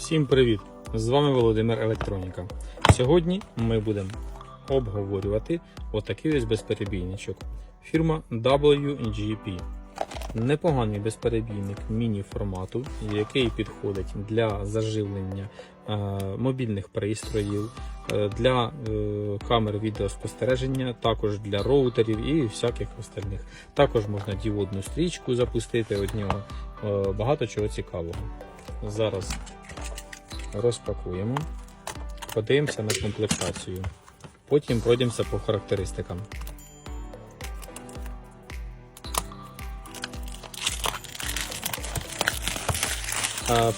Всім привіт! З вами Володимир Електроніка. Сьогодні ми будемо обговорювати отакий ось безперебійничок. Фірма WGP. Непоганий безперебійник міні-формату, який підходить для заживлення е, мобільних пристроїв, е, для е, камер відеоспостереження, також для роутерів і всяких остальних. Також можна діодну стрічку запустити від нього. Е, багато чого цікавого. Зараз розпакуємо, подивимося на комплектацію. Потім пройдемося по характеристикам.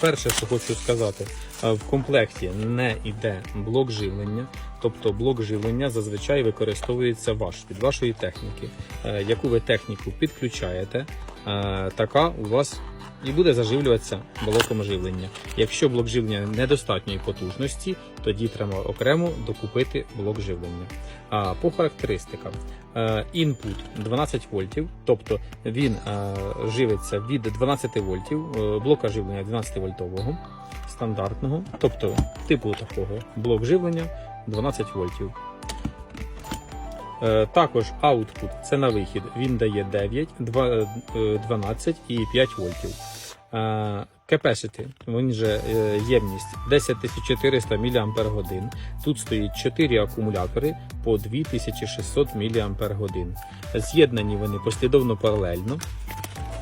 Перше, що хочу сказати, в комплекті не йде блок живлення, тобто блок живлення зазвичай використовується ваш від вашої техніки. Е, Яку ви техніку підключаєте, е, така у вас і буде заживлюватися блоком живлення. Якщо блок живлення недостатньої потужності, тоді треба окремо докупити блок живлення. А по характеристикам Е, інпут 12 вольтів, тобто він е, живиться від 12 вольтів, е, блока живлення 12 вольтового стандартного, тобто типу такого блок живлення 12 вольтів. Е, Також output це на вихід. Він дає 9, два- е, 12 і 5 вольтів. Е, Capacity, він же е, ємність 10400 мАч. Тут стоїть 4 акумулятори по 2600 мАч. З'єднані вони послідовно паралельно.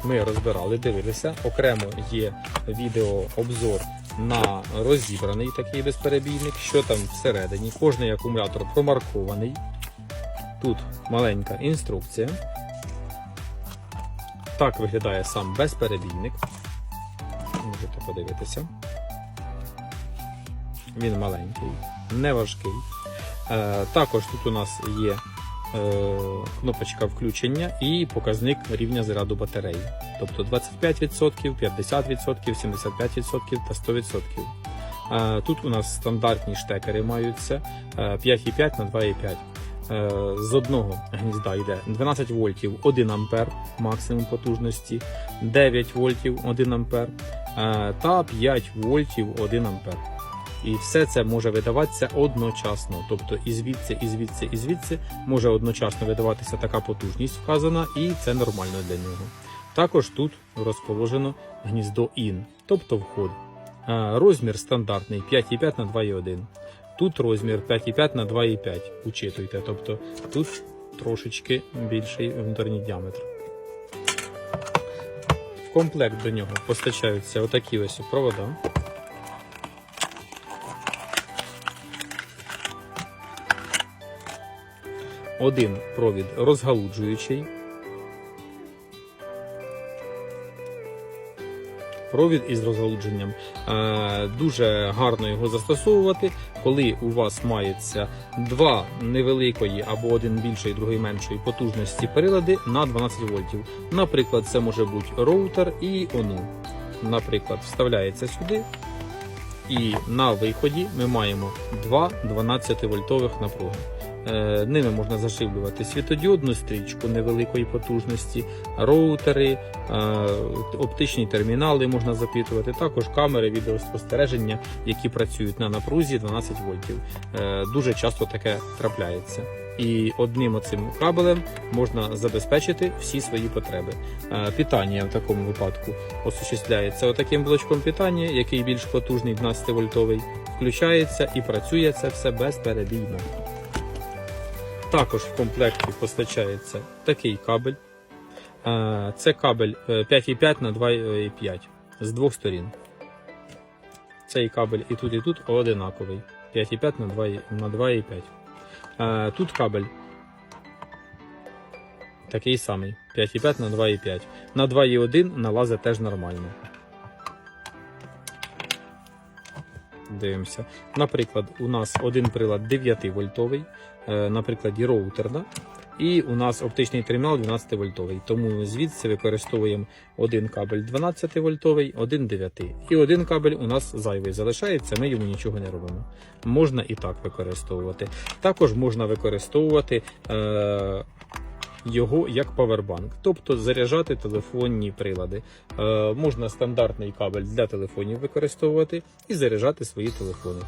Ми розбирали, дивилися. Окремо є відеообзор на розібраний такий безперебійник, що там всередині. Кожний акумулятор промаркований. Тут маленька інструкція. Так виглядає сам безперебійник. Можете подивитися. Він маленький, не важкий. Е, також тут у нас є е, кнопочка включення і показник рівня заряду батареї. Тобто 25%, 50%, 75% та 100%. Е, Тут у нас стандартні штекери маються е, 5,5 на 2,5. Е, З одного гнізда йде 12 вольтів 1 ампер максимум потужності, 9 вольтів 1 ампер е, та 5 вольтів 1 ампер. І все це може видаватися одночасно. Тобто і звідси, і звідси, і звідси може одночасно видаватися така потужність вказана, і це нормально для нього. Також тут розположено гніздо IN, тобто вход. Е, Розмір стандартний 5,5 на 2,1. Тут розмір 5,5 на 2,5. Учитуйте, тобто тут трошечки більший внутрішній діаметр. В комплект до нього постачаються отакі ось провода. Один провід розгалуджуючий. Провід із розгалудженням. Е, Дуже гарно його застосовувати, коли у вас мається два невеликої або один більшої, другий меншої потужності прилади на 12 вольтів. Наприклад, це може бути роутер і ОНУ. Наприклад, вставляється сюди, і на виході ми маємо два 12 вольтових напруги. Е, Ними можна заживлювати світодіодну стрічку невеликої потужності, роутери, е, оптичні термінали можна запитувати, також камери відеоспостереження, які працюють на напрузі 12 вольтів. Е, Дуже часто таке трапляється. І одним оцим кабелем можна забезпечити всі свої потреби. Питання в такому випадку осуществляється отаким блочком питання, який більш потужний 12 вольтовий, включається і працює це все безперебійно. Також в комплекті постачається такий кабель. Е, Це кабель е, 5,5 на 2,5 з двох сторін. Цей кабель і тут, і тут одинаковий. 5,5 на 2,5. на 2,5. Е, Тут кабель такий самий. 5,5 на 2,5. На 2,1 налазить теж нормально. Дивимося. Наприклад, у нас один прилад 9 вольтовий, е, на прикладі роутер, да? і у нас оптичний термінал 12 вольтовий. Тому звідси використовуємо один кабель 12 вольтовий, один 9. І один кабель у нас зайвий залишається, ми йому нічого не робимо. Можна і так використовувати. Також можна використовувати. Е- його як павербанк, тобто заряджати телефонні прилади. Е, можна стандартний кабель для телефонів використовувати і заряджати свої телефони.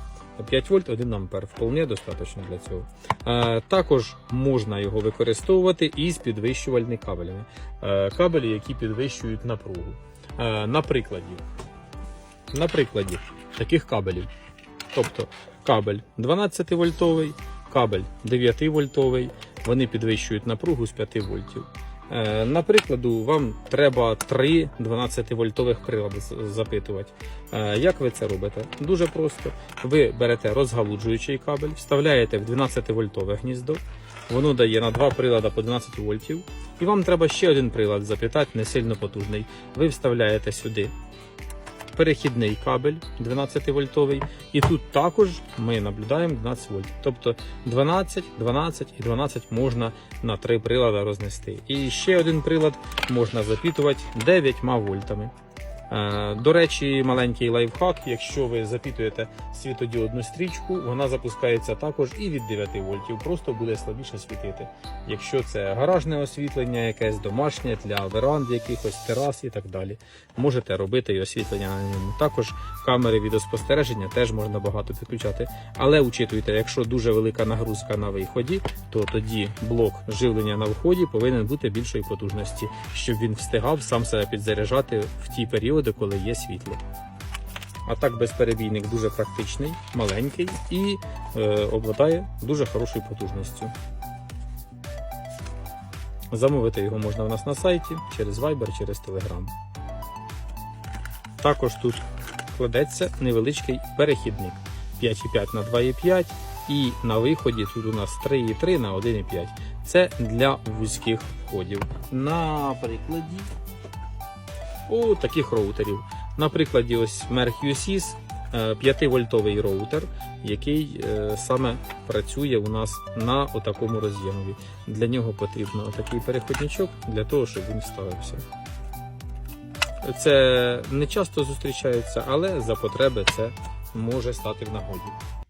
5 вольт 1 ампер вполне достатньо для цього. Е, також можна його використовувати із підвищувальними кабелями. Е, кабелі, які підвищують напругу. Е, на прикладі. На прикладі таких кабелів. Тобто кабель 12 вольтовий, кабель 9 вольтовий, вони підвищують напругу з 5 вольтів. Е, Наприклад, вам треба 3 12-вольтових прилади запитувати. Е, Як ви це робите? Дуже просто. Ви берете розгалуджуючий кабель, вставляєте в 12-вольтове гніздо, воно дає на два прилади по 12 вольтів, і вам треба ще один прилад запитати, не сильно потужний. Ви вставляєте сюди перехідний кабель 12-вольтовий, і тут також ми наблюдаємо 12 вольт. Тобто 12, 12 і 12 можна на три прилади рознести. І ще один прилад можна запітувати 9 вольтами. Е, До речі, маленький лайфхак, якщо ви запітуєте світодіодну стрічку, вона запускається також і від 9 вольтів, просто буде слабіше світити. Якщо це гаражне освітлення, якесь домашнє для веранд, якихось терас і так далі, можете робити і освітлення на ньому. Також камери відеоспостереження теж можна багато підключати. Але учитуйте, якщо дуже велика нагрузка на виході, то тоді блок живлення на вході повинен бути більшої потужності, щоб він встигав сам себе підзаряджати в ті періоди, коли є світло. А так безперебійник дуже практичний, маленький і е, обладає дуже хорошою потужністю. Замовити його можна у нас на сайті через Viber, через Telegram. Також тут кладеться невеличкий перехідник 5,5 на 2,5 і на виході тут у нас 3,3 на 1,5. Це для вузьких входів. На прикладі у таких роутерів. На прикладі ось Merck USIS 5-вольтовий роутер, який е, саме працює у нас на отакому роз'ємові. Для нього потрібно отакий переходничок для того, щоб він вставився. Це не часто зустрічається, але за потреби це може стати в нагоді.